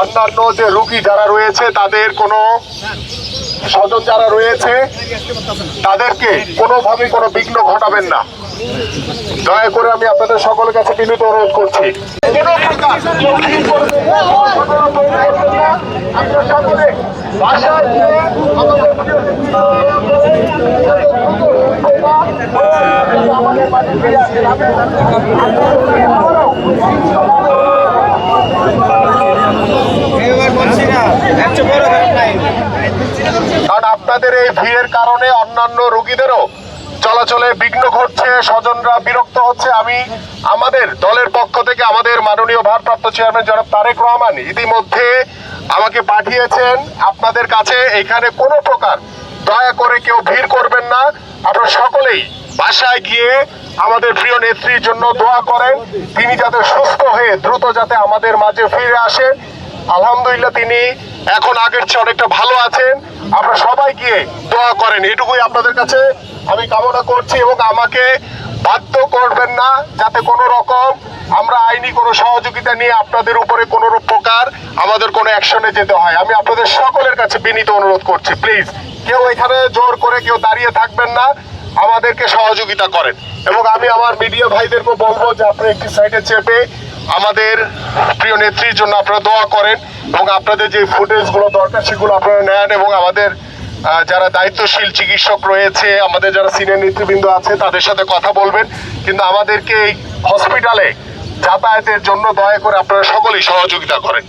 অন্যান্য যে রুগী যারা রয়েছে, তাদের কোনো স্বজন যারা রয়েছে, তাদেরকে কোনোভাবে কোনো বিঘ্ন ঘটাবেন না। দয়া করে আমি আপনাদের সকলের কাছে বিনীত অনুরোধ করছি। কোনো প্রকার কেউ ভিড় করবেন না, ঘটনা তৈরি করবেন না। আপনারা সকলে বাসায় গিয়ে আমাদের প্রিয় আমাদের মাঝে ফিরে আসেন। এবার বলছি না একশো বড় ব্যাপার নাই কারণ আপনাদের এই ভিড়ের কারণে অন্যান্য রোগীদেরও চলাচলে বিঘ্ন ঘটছে, স্বজনরা বিরক্ত হচ্ছে। আমি আমাদের দলের পক্ষ থেকে আমাদের মাননীয় ভারপ্রাপ্ত চেয়ারম্যান জনাব তারেক রহমান ইতিমধ্যে আমাকে পাঠিয়েছেন। আপনাদের কাছে এখানে কোনো প্রকার দয়া করে কেউ ভিড় করবেন না। আপনারা সকলেই বাসায় গিয়ে আমাদের প্রিয় নেত্রীর জন্য দোয়া করেন। তিনি যাতে সুস্থ হয়ে দ্রুত যাতে আমাদের মাঝে ফিরে আসেন। আলহামদুলিল্লাহ, তিনি এখন আগের চেয়ে অনেকটা ভালো আছেন আপনারা সবাই গিয়ে দোয়া করেন, এটুকুই আপনাদের কাছে আমি কামনা করছি এবং আমাকে বাধ্য করবেন না যাতে কোনো রকম আমরা আইনি কোনো সহযোগিতা নিয়ে আপনাদের উপরে কোনো প্রকার আমাদের কোনো অ্যাকশনে যেতে হয়। আমি আপনাদের সকলের কাছে বিনীত অনুরোধ করছি, প্লিজ। কেউ এখানে জোর করে কেউ দাঁড়িয়ে থাকবেন না, আমাদেরকে সহযোগিতা করেন। এবং আমি আমার মিডিয়া ভাইদেরকে বলব যে আপনারা একটি সাইডে চেপে আমাদের প্রিয় নেত্রীর জন্য আপনারা দোয়া করেন এবং আপনাদের যে ফুটেজগুলো দরকার সেগুলো আপনারা নেন এবং আমাদের যারা দায়িত্বশীল চিকিৎসক রয়েছে, আমাদের যারা সিনিয়র নেতৃবৃন্দ আছে, তাদের সাথে কথা বলবেন। কিন্তু আমাদেরকে এই হসপিটালে যাতায়াতের জন্য দয়া করে আপনারা সকলেই সহযোগিতা করেন।